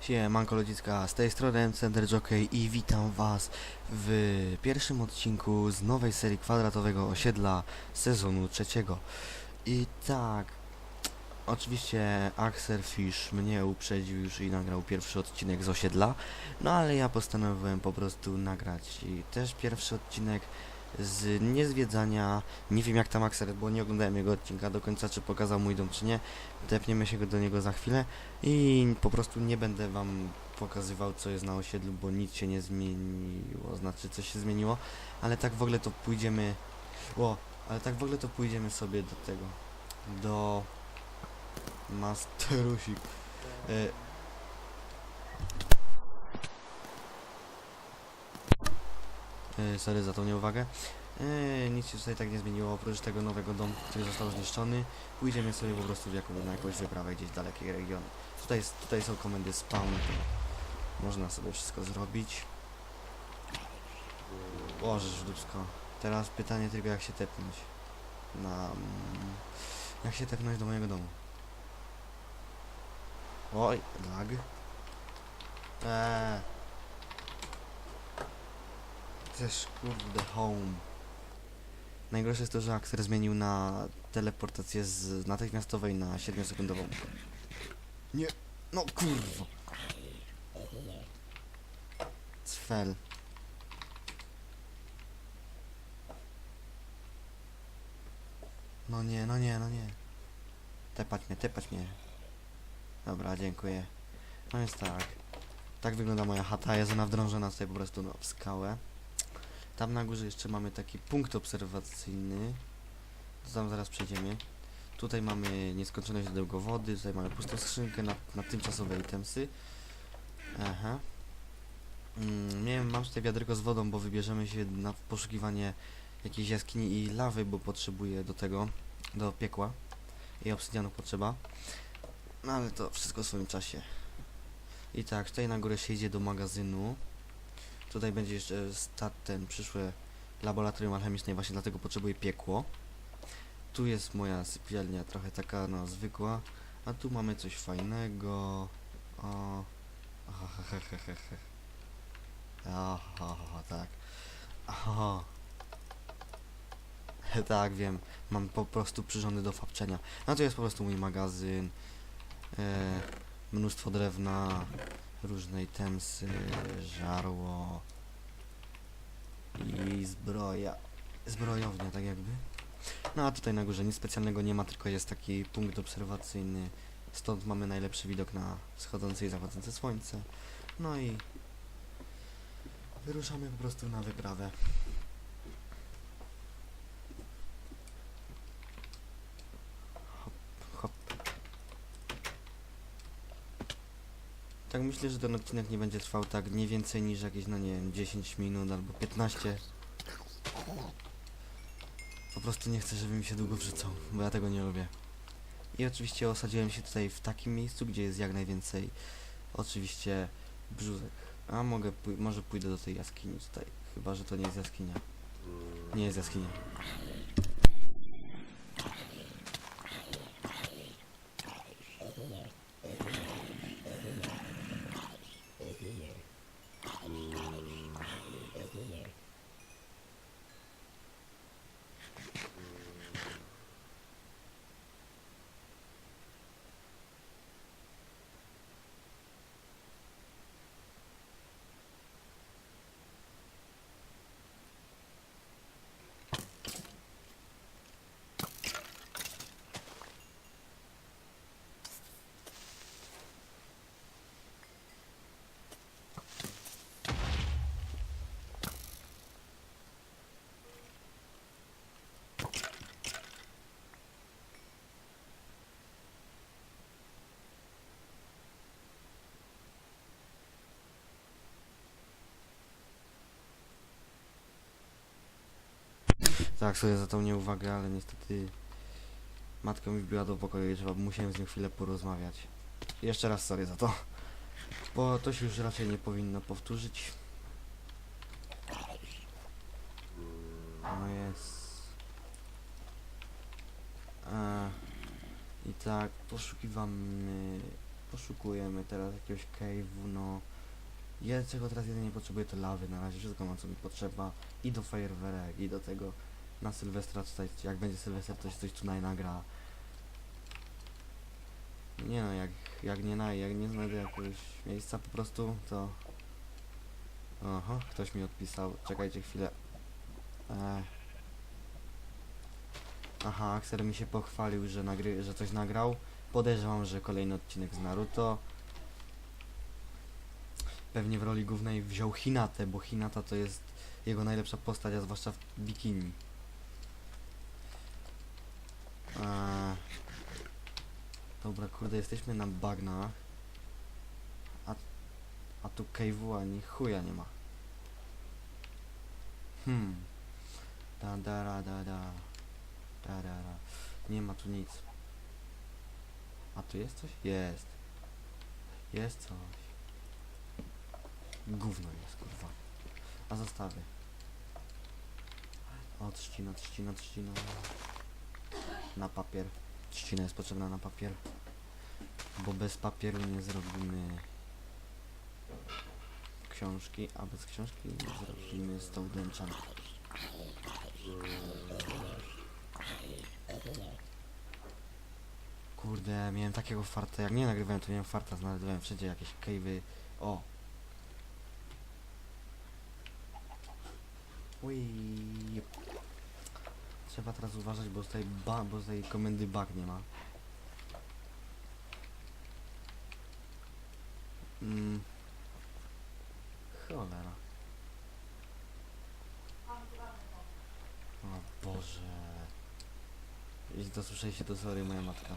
Siemanko Ludziska, z tej strony Center Jockey i witam was w pierwszym odcinku z nowej serii kwadratowego osiedla sezonu trzeciego. I tak, oczywiście Axel Fish mnie uprzedził już i nagrał pierwszy odcinek z osiedla, no ale ja postanowiłem po prostu nagrać też pierwszy odcinek z niezwiedzania, nie wiem jak tam Axel, bo nie oglądałem jego odcinka do końca, czy pokazał mój dom, czy nie, tepniemy się do niego za chwilę i po prostu nie będę wam pokazywał co jest na osiedlu, bo nic się nie zmieniło, znaczy coś się zmieniło, ale tak w ogóle to pójdziemy, o, ale tak w ogóle to pójdziemy sobie do tego, do Masterusik. E, sorry za tą nieuwagę. E, nic się tutaj tak nie zmieniło, oprócz tego nowego domu, który został zniszczony. Pójdziemy sobie po prostu w jaką, na jakąś wyprawę gdzieś w dalekie regiony. Tutaj, tutaj są komendy spawn, można sobie wszystko zrobić. Łożysz w dupsko. Teraz pytanie tylko jak się tepnąć. Na... mm, Jak się tepnąć do mojego domu? Oj, lag. Eee. Też kurde home. Najgorsze jest to, że Axer zmienił na teleportację z natychmiastowej na 7-sekundową. Nie, no kurwa. Cfel. No nie, no nie, no nie. Tepać mnie, tepać mnie. Dobra, dziękuję. No jest tak. Tak wygląda moja chata, jest ona wdrążona tutaj po prostu no, w skałę. Tam na górze jeszcze mamy taki punkt obserwacyjny. Tam zaraz przejdziemy. Tutaj mamy nieskończone źródełko wody, tutaj mamy pustą skrzynkę na, na tymczasowe itemsy. Aha. Mm, miałem, mam tutaj wiaderko z wodą, bo wybierzemy się na poszukiwanie jakiejś jaskini i lawy, bo potrzebuję do tego, do piekła. I obsydianu potrzeba. No ale to wszystko w swoim czasie. I tak, tutaj na górę się idzie do magazynu. Tutaj będzie jeszcze stat ten przyszłe laboratorium alchemiczne, właśnie dlatego potrzebuję piekło. Tu jest moja sypialnia, trochę taka no zwykła, a tu mamy coś fajnego. O. Aha, tak. Aha. Tak, wiem. Mam po prostu przyrządy do fabczenia. No to jest po prostu mój magazyn. E, mnóstwo drewna, różne itemsy, żarło i zbroja. Zbrojownia, tak jakby. No a tutaj na górze nic specjalnego nie ma, tylko jest taki punkt obserwacyjny. Stąd mamy najlepszy widok na wschodzące i zachodzące słońce. No i wyruszamy po prostu na wyprawę. Tak myślę, że ten odcinek nie będzie trwał tak nie więcej niż jakieś, no nie wiem, 10 minut albo 15. Po prostu nie chcę, żeby mi się długo wrzucał, bo ja tego nie lubię. I oczywiście osadziłem się tutaj w takim miejscu, gdzie jest jak najwięcej oczywiście brzuzek. A mogę, pój- może pójdę do tej jaskini tutaj, chyba, że to nie jest jaskinia. Nie jest jaskinia. Tak, sobie za tą nieuwagę, ale niestety matka mi wbiła do pokoju i trzeba musiałem z nią chwilę porozmawiać. Jeszcze raz sorry za to. Bo to się już raczej nie powinno powtórzyć. No jest. I tak, poszukiwamy Poszukujemy teraz jakiegoś cave'u, no. Ja czego teraz jedynie potrzebuję to lawy, na razie wszystko mam co mi potrzeba. I do fajerwerek, i do tego na Sylwestra tutaj, jak będzie Sylwester, to się coś tutaj nagra. Nie no, jak, jak nie na, jak nie znajdę jakiegoś miejsca po prostu, to... Aha, ktoś mi odpisał, czekajcie chwilę. Aha, Axel mi się pochwalił, że, nagry, że coś nagrał. Podejrzewam, że kolejny odcinek z Naruto. Pewnie w roli głównej wziął Hinatę, bo Hinata to jest jego najlepsza postać, a zwłaszcza w bikini. Dobra, kurde, jesteśmy na bagnach. A, a tu Kejwu ani chuja nie ma. Hmm. Da da ra da. Da da da. Nie ma tu nic. A tu jest coś? Jest. Jest coś. Gówno jest, kurwa. A zostawię. O, trzcina, trzcina, trzcina. Na papier. Trzcina jest potrzebna na papier. Bo bez papieru nie zrobimy książki, a bez książki nie zrobimy stołdęcza. Kurde, miałem takiego farta, jak nie nagrywałem, to miałem farta, znajdowałem wszędzie jakieś cave'y. O! Ui. Trzeba teraz uważać, bo tutaj ba, bo tutaj komendy bug nie ma. Mm. Cholera. O Boże. Jeśli dosłyszeliście, to sorry, moja matka.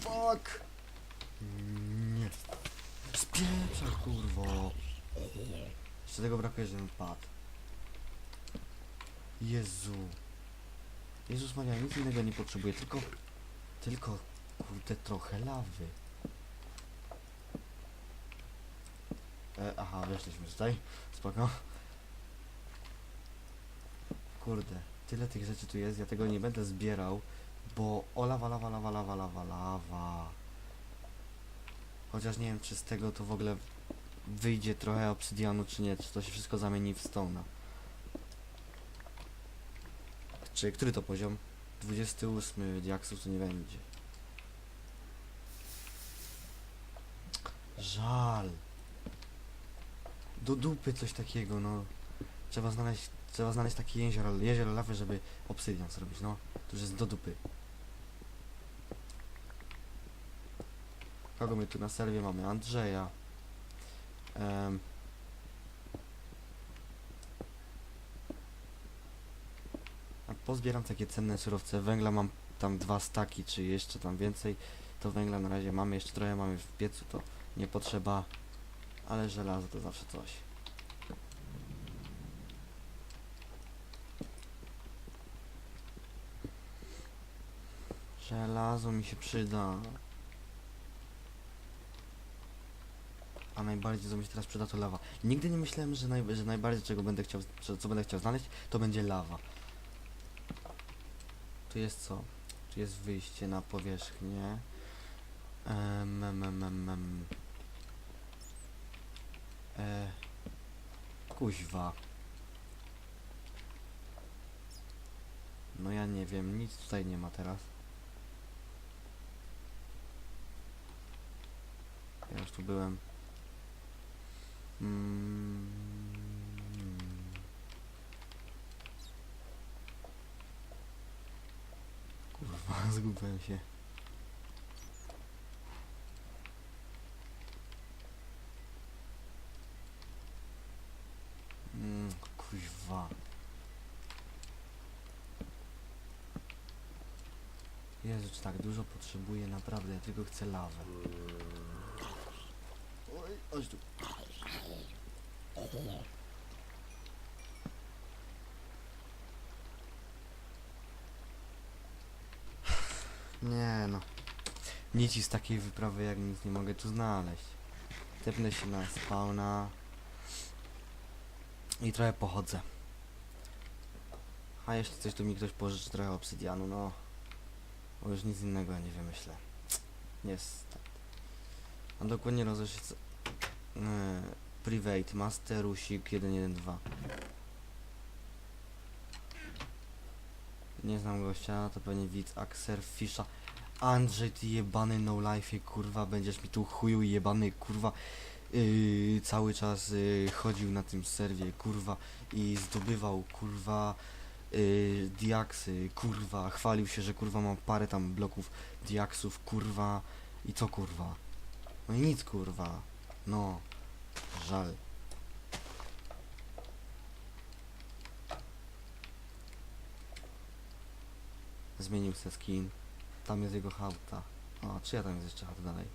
Fuck! Nie. Spieprzaj, kurwo. Jeszcze tego brakuje, żebym padł. Jezu. Jezus Maria, nic innego nie potrzebuję, tylko... Tylko, kurde, trochę lawy. E, aha, weszliśmy tutaj. Spoko. Kurde, tyle tych rzeczy tu jest, ja tego nie będę zbierał, bo... O, lawa, lawa, lawa, lawa, lawa, lawa. Chociaż nie wiem, czy z tego to w ogóle wyjdzie trochę obsydianu, czy nie, czy to się wszystko zamieni w stone'a. Czy, który to poziom? 28 diaksów to nie będzie. Żal. Do dupy coś takiego, no. Trzeba znaleźć, trzeba znaleźć takie jezioro, jezioro lawy, żeby obsydian zrobić, no. To już jest do dupy. Kogo my tu na serwie mamy? Andrzeja. Em. Pozbieram takie cenne surowce. Węgla mam tam dwa staki, czy jeszcze tam więcej. To węgla na razie mamy, jeszcze trochę mamy w piecu, to nie potrzeba. Ale żelazo to zawsze coś. Żelazo mi się przyda. A najbardziej co mi się teraz przyda to lawa. Nigdy nie myślałem, że, naj, że najbardziej czego będę chciał, co będę chciał znaleźć, to będzie lawa. Tu jest co? Tu jest wyjście na powierzchnię. Em. E, kuźwa. No ja nie wiem, nic tutaj nie ma teraz. Ja już tu byłem. Mm. Kurwa, zgubiłem się. Mm, kuźwa. Jezu, czy tak dużo potrzebuję, naprawdę, ja tylko chcę lawę. Oj, chodź tu. Nie no. Nici z takiej wyprawy jak nic nie mogę tu znaleźć. Tepnę się na spawna. I trochę pochodzę. A jeśli coś, to mi ktoś pożyczy trochę obsydianu, no. Bo już nic innego nie wymyślę. Niestety. A dokładnie rozeszli co... Yy, private, masterusik 112. Nie znam gościa, to pewnie widz Axer Fisza. Andrzej, ty jebany no life, kurwa, będziesz mi tu chuju jebany, kurwa. Yy, cały czas yy, chodził na tym serwie, kurwa, i zdobywał, kurwa, yy, diaksy, kurwa, chwalił się, że kurwa mam parę tam bloków diaksów, kurwa, i co kurwa? No i nic, kurwa, no, żal. Zmienił se skin, tam jest jego chałta. O, czy ja tam jest jeszcze chata dalej?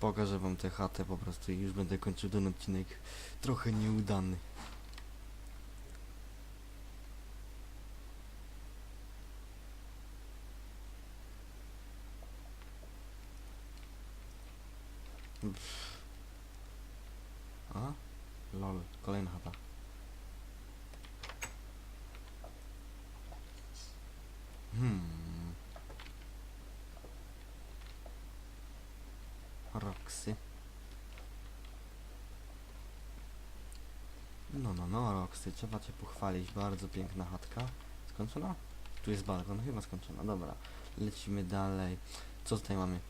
Pokażę wam tę chatę po prostu i już będę kończył ten odcinek trochę nieudany. Pff. Lol, kolejna chata. Hmm. Roxy. No, no, no, Roxy, trzeba cię pochwalić. Bardzo piękna chatka. Skończona? Tu jest balkon, chyba skończona. Dobra, lecimy dalej. Co tutaj mamy?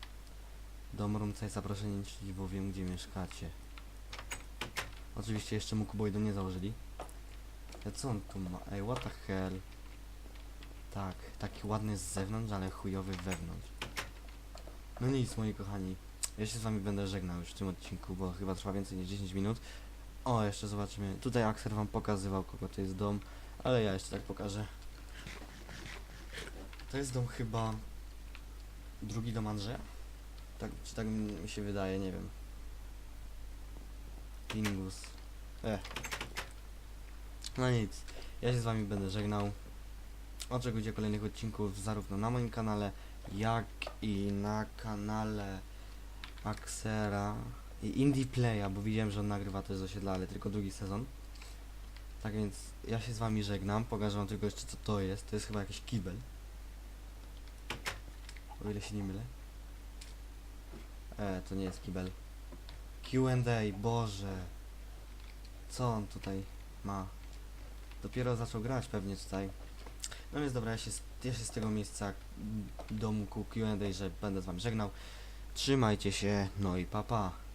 Dom Rumca i zaproszenie, czyli bo wiem, gdzie mieszkacie. Oczywiście jeszcze mu kuboidu nie założyli. Ja co on tu ma? Ej, what the hell? Tak, taki ładny z zewnątrz, ale chujowy wewnątrz. No nic, moi kochani. Ja się z wami będę żegnał już w tym odcinku, bo chyba trwa więcej niż 10 minut. O, jeszcze zobaczymy. Tutaj Axel wam pokazywał, kogo to jest dom, ale ja jeszcze tak pokażę. To jest dom chyba... Drugi dom Andrzeja? Tak, czy tak mi się wydaje, nie wiem. Pingus. E. No nic. Ja się z wami będę żegnał. Oczekujcie kolejnych odcinków zarówno na moim kanale, jak i na kanale Axera i Indie Playa, bo widziałem, że on nagrywa też z osiedla, ale tylko drugi sezon. Tak więc ja się z wami żegnam. Pokażę wam tylko jeszcze co to jest. To jest chyba jakiś kibel. O ile się nie mylę. E, to nie jest kibel. Q&A, Boże. Co on tutaj ma? Dopiero zaczął grać pewnie tutaj. No więc dobra, ja się, ja się z tego miejsca mm, domku Q&A, że będę z wami żegnał. Trzymajcie się, no i papa. Pa.